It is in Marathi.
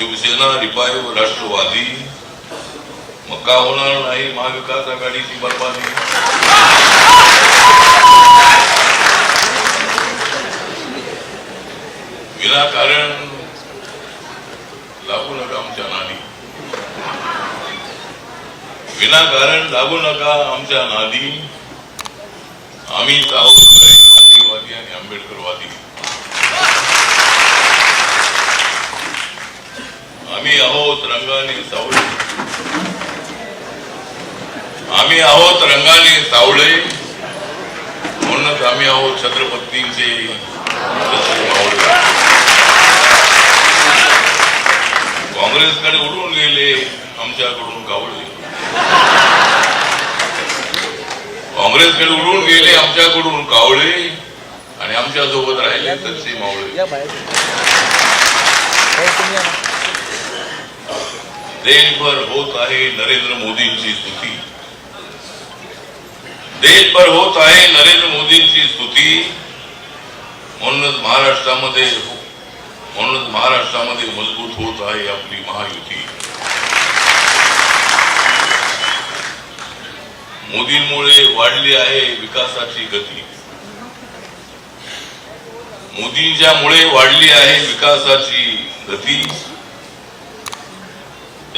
शिवसेना रिपाई राष्ट्रवादी. मग का होणार नाही महाविकास आघाडीची बर्बादी. विनाकारण लागू नका आमच्या नादी. विनाकारण लागू नका आमच्या नादी. आम्ही आहोत गांधीवादी आणि आंबेडकरवादी. आम्ही आहोत रंगाने सावळे. आम्ही आहोत रंगाने सावळे. म्हणूनच आम्ही आहोत छत्रपतींचे काँग्रेसकडे उडून गेले आमच्याकडून कावळे. काँग्रेसकडे उडून गेले आमच्याकडून कावळे. आणि आमच्यासोबत राहिले तसे मावळे. देशभर होत आहे नरेंद्र मोदींची स्तुती. देशभर होत आहे नरेंद्र मोदींची स्तुती. म्हणूनच महाराष्ट्रामध्ये हो, म्हणूनच महाराष्ट्रामध्ये मजबूत होत आहे आपली महायुती. मोदींमुळे वाढली आहे विकासाची गती. मोदींच्यामुळे वाढली आहे विकासाची गती.